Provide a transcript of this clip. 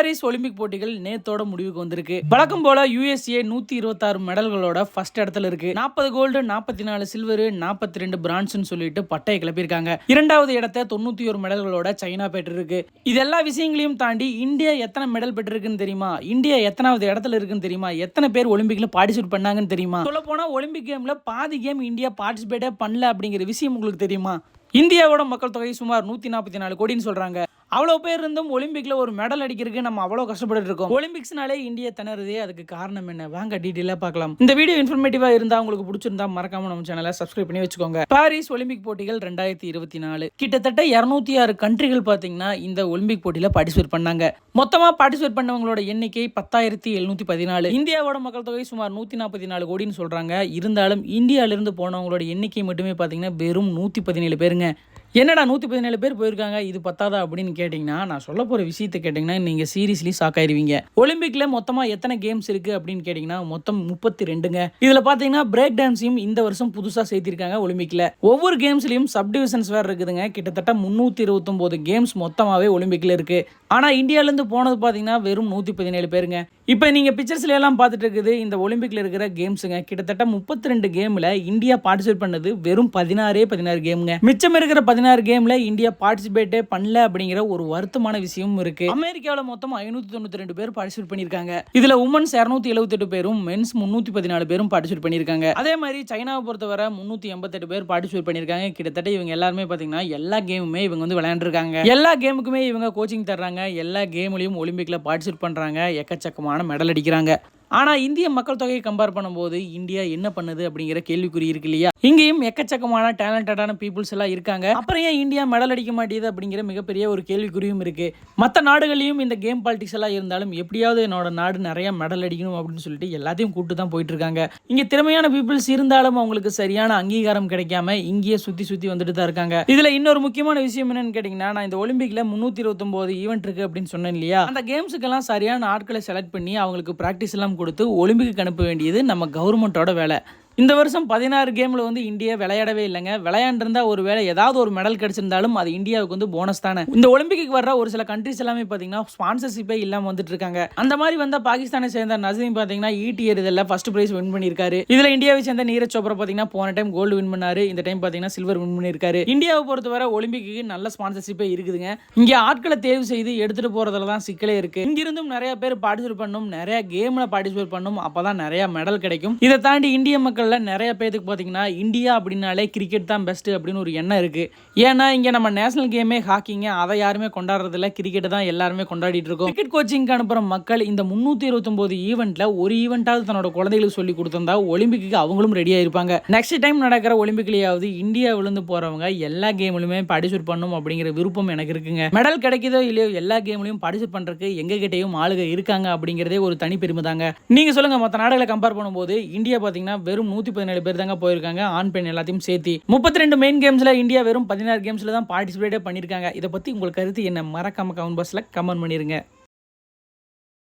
Paris Olympic போட்டிகள் நேத்தோட முடிவுக்கு வந்திருக்கு. வழக்கம் போல யூஎஸ்ஏ நூத்தி இருபத்தாறு மெடல்களோட ஃபர்ஸ்ட் இடத்துல இருக்கு. நாற்பது கோல்டு நாற்பத்தி நாலு சில்வர் நாற்பத்தி ரெண்டு பிரான்ஸ்னு சொல்லிட்டு பட்டையை கிளப்பியிருக்காங்க. இரண்டாவது இடத்த தொண்ணூத்தி ஒரு மெடல்களோட சைனா பெற்றிருக்கு. இது எல்லா விஷயங்களையும் தாண்டி இந்தியா எத்தனை மெடல் பெற்றிருக்குன்னு தெரியுமா? இந்தியா எத்தனாவது இடத்துல இருக்குன்னு தெரியுமா? எத்தனை பேர் ஒலிம்பிக்ல பார்ட்டிசிபேட் பண்ணாங்கன்னு தெரியுமா? சொல்ல போனா ஒலிம்பிக் கேம்ல பாதி கேம் இந்தியா பார்ட்டிசிபேட்டே பண்ணல அப்படிங்கிற விஷயம் உங்களுக்கு தெரியுமா? இந்தியாவோட மக்கள் தொகை சுமார் நூத்தி நாற்பத்தி நாலு கோடின்னு சொல்றாங்க. அவ்வளோ பேர் இருந்தும் ஒலிம்பிக்கில் ஒரு மெடல் அடிக்கிறதுக்கு நம்ம அவ்வளோ கஷ்டப்பட்டு இருக்கோம். ஒலிம்பிக்ஸ்னாலே இந்தியா திணறுதே அதுக்கு காரணம் என்ன? வாங்க டீட்டெயிலாக பார்க்கலாம். இந்த வீடியோ இன்ஃபர்மேட்டிவாக இருந்தால் உங்களுக்கு பிடிச்சிருந்தா மறக்காம நம்ம சேனலை சப்ஸ்கிரைப் பண்ணி வச்சுக்கோங்க. பாரிஸ் ஒலிம்பிக் போட்டிகள் ரெண்டாயிரத்தி இருபத்தி நாலு. கிட்டத்தட்ட இரநூத்தி ஆறு கண்ட்ரிகள் பார்த்தீங்கன்னா இந்த ஒலிம்பிக் போட்டியில் பார்ட்டிசிபேட் பண்ணாங்க. மொத்தமாக பார்ட்டிசிபேட் பண்ணவங்களோட எண்ணிக்கை பத்தாயிரத்தி எழுநூத்தி பதினாலு. இந்தியாவோட மக்கள் தொகை சுமார் நூத்தி நாற்பத்தி நாலு கோடின்னு சொல்றாங்க. இருந்தாலும் இந்தியாவிலிருந்து போனவங்களோட எண்ணிக்கை மட்டுமே பார்த்தீங்கன்னா வெறும் நூத்தி பதினேழு பேருங்க. என்னடா நூற்றி பதினேழு பேர் போயிருக்காங்க இது பத்தாதா அப்படின்னு கேட்டிங்கன்னா நான் சொல்ல போகிற விஷயத்தை கேட்டிங்கன்னா நீங்கள் சீரியஸ்லி ஷாக் ஆயிருவீங்க. ஒலிம்பிக்கில் மொத்தமாக எத்தனை கேம்ஸ் இருக்குது அப்படின்னு கேட்டிங்கன்னா மொத்தம் முப்பத்தி ரெண்டுங்க இதில் பார்த்தீங்கன்னா பிரேக் டான்ஸையும் இந்த வருஷம் புதுசாக சேர்த்திருக்காங்க ஒலிம்பிக்கில் ஒவ்வொரு கேம்ஸ்லையும் சப் டிவிஷன்ஸ் வேறு இருக்குதுங்க. கிட்டத்தட்ட முந்நூற்றி இருபத்தொம்போது கேம்ஸ் மொத்தமாகவே ஒலிம்பிக்கில் இருக்குது ஆனால் இந்தியாவிலேருந்து போனது பார்த்தீங்கன்னா வெறும் நூற்றி பதினேழு பேருங்க. இப்போ நீங்கள் பிக்சர்ஸ்ல எல்லாம் பார்த்துட்டு இருக்குது இந்த ஒலிம்பிக்கில் இருக்கிற கேம்ஸுங்க கிட்டத்தட்ட முப்பத்தி ரெண்டு கேமில் இந்தியா பார்ட்டிசிபேட் பண்ணது வெறும் பதினாறே பதினாறு கேமுங்க மிச்சம் இருக்கிற பதினாறு கேம்ல இந்தியா பார்ட்டிசிபேட்டே பண்ணல அப்படிங்கிற ஒரு வருத்தமான விஷயமும் இருக்கு. அமெரிக்காவில் மொத்தம் ஐநூத்தி தொண்ணூத்தி ரெண்டு பேர் பார்ட்டிசிபேட் பண்ணியிருக்காங்க. இதுல உமன்ஸ் இரநூத்தி எழுபத்தெட்டு பேரும் மென்ஸ் முன்னூத்தி பதினாலு பேரும் பார்ட்டிசிபேட் பண்ணியிருக்காங்க. அதே மாதிரி சைனாவை பொறுத்தவரை முன்னூத்தி எண்பத்தெட்டு பேர் பார்ட்டிசிபேட் பண்ணியிருக்காங்க. கிட்டத்தட்ட இவங்க எல்லாருமே பார்த்தீங்கன்னா எல்லா கேமுமே இவங்க வந்து விளையாண்டுருக்காங்க. எல்லா கேமுக்குமே இவங்க கோச்சிங் தர்றாங்க. எல்லா கேம்லையும் ஒலிம்பிக்ல பார்ட்டிசிபேட் பண்றாங்க. எக்கச்சக்கமான மெடல் அடிக்கிறாங்க. ஆனால் இந்திய மக்கள் தொகையை கம்பேர் பண்ணும்போது இந்தியா என்ன பண்ணுது அப்படிங்கிற கேள்விக்குறி இருக்கு இல்லையா? இங்கேயும் எக்கச்சக்கமான டேலண்டடான பீப்புள்ஸ் எல்லாம் இருக்காங்க. அப்புறம் ஏன் இந்தியா மெடல் அடிக்க மாட்டேது அப்படிங்கிற மிகப்பெரிய ஒரு கேள்விக்குறியும் இருக்கு. மற்ற நாடுகளையும் இந்த கேம் பாலிடிக்ஸ் எல்லாம் இருந்தாலும் எப்படியாவது என்னோட நாடு நிறைய மெடல் அடிக்கணும் அப்படின்னு சொல்லிட்டு எல்லாத்தையும் கூட்டு தான் போயிட்டு இருக்காங்க. இங்கே திறமையான பீப்புள்ஸ் இருந்தாலும் அவங்களுக்கு சரியான அங்கீகாரம் கிடைக்காம இங்கேயே சுற்றி சுற்றி வந்துட்டு தான் இருக்காங்க. இதுல இன்னொரு முக்கியமான விஷயம் என்னன்னு கேட்டிங்கன்னா நான் இந்த ஒலிம்பிக்ல முன்னூத்தி இருபத்தொம்போது ஈவெண்ட் இருக்கு அப்படின்னு சொன்னேன் இல்லையா? அந்த கேம்ஸுக்கெல்லாம் சரியான ஆட்களை செலக்ட் பண்ணி அவங்களுக்கு ப்ராக்டிஸ் எல்லாம் கொடுத்து ஒலிம்பிக்கு அனுப்ப வேண்டியது நம்ம கவர்மெண்ட்டோட வேலை. இந்த வருஷம் பதினாறு கேமில் வந்து இந்தியா விளையாடவே இல்லைங்க. விளையாண்டிருந்தா ஒரு வேளை ஏதாவது ஒரு மெடல் கிடைச்சிருந்தாலும் அது இந்தியாவுக்கு வந்து போனஸ் தானே. இந்த ஒலிம்பிக்கு வர்ற ஒரு சில கண்ட்ரிஸ் எல்லாமே பார்த்தீங்கன்னா ஸ்பான்சர்ஷிப்பே இல்லாமல் வந்துட்டு இருக்காங்க. அந்த மாதிரி வந்த பாகிஸ்தானை சேர்ந்த நசீம் பார்த்தீங்கன்னா ஈட்டி எறிதலில் ஃபர்ஸ்ட் பிரைஸ் வின் பண்ணியிருக்காரு. இதில் இந்தியாவை சேர்ந்த நீரஜ் சோப்ரா பார்த்தீங்கன்னா போன டைம் கோல்டு வின் பண்ணாரு. இந்த டைம் பார்த்தீங்கன்னா சில்வர் வின் பண்ணியிருக்காரு. இந்தியாவை பொறுத்தவரை ஒலிம்பிக்கு நல்ல ஸ்பான்சர்ஷிப்பே இருக்குதுங்க. இங்கே ஆட்களை தேர்வு செய்து எடுத்துட்டு போறதுல தான் சிக்கலே இருக்கு. இங்கிருந்தும் நிறைய பேர் பார்ட்டிசிபேட் பண்ணும் நிறைய கேம்ல பார்ட்டிசிபேட் பண்ணும். அப்பதான் நிறைய மெடல் கிடைக்கும். இதை தாண்டி இந்திய மக்கள் மக்களில் நிறைய பேருக்கு பார்த்தீங்கன்னா இந்தியா அப்படின்னாலே கிரிக்கெட் தான் பெஸ்ட் அப்படின்னு ஒரு எண்ணம் இருக்கு. ஏன்னா இங்க நம்ம நேஷனல் கேமே ஹாக்கிங்க அதை யாருமே கொண்டாடுறதில்ல. கிரிக்கெட் தான் எல்லாருமே கொண்டாடிட்டு இருக்கோம். கிரிக்கெட் கோச்சிங்க்கு அனுப்புற மக்கள் இந்த முந்நூற்றி இருபத்தொம்போது ஈவெண்ட்டில் ஒரு ஈவெண்ட்டாவது தன்னோட குழந்தைகளுக்கு சொல்லி கொடுத்திருந்தா ஒலிம்பிக்கு அவங்களும் ரெடியாக இருப்பாங்க நெக்ஸ்ட் டைம் நடக்கிற ஒலிம்பிக்லேயாவது இந்தியா விழுந்து போறவங்க எல்லா கேம்லயுமே பார்ட்டிசிபேட் பண்ணும் அப்படிங்கிற விருப்பம் எனக்கு இருக்குங்க. மெடல் கிடைக்குதோ இல்லையோ எல்லா கேம்லையும் பார்ட்டிசிபேட் பண்ணுறதுக்கு எங்ககிட்டயும் ஆளுங்க இருக்காங்க அப்படிங்கிறதே ஒரு தனி பெருமை தாங்க நீங்க சொல்லுங்க மற்ற நாடுகளை கம்பேர் பண்ணும்போது இந்தியா பார்த்தீங்கன்னா வெறும் நூற்றி பதினேழு பேர் தாங்க போயிருக்காங்க. ஆண் பெண் எல்லாத்தையும் சேர்த்து. முப்பத்தி ரெண்டு மெயின் கேம்ஸில் இந்தியா வெறும் பதினாறு கேம்ஸில் தான் பார்ட்டிசிபேட்டே பண்ணியிருக்காங்க இதை பற்றி உங்களுக்கு கருத்து என்ன? மறக்காம கமெண்ட் பாக்ஸ்ல கமெண்ட் பண்ணிருங்க.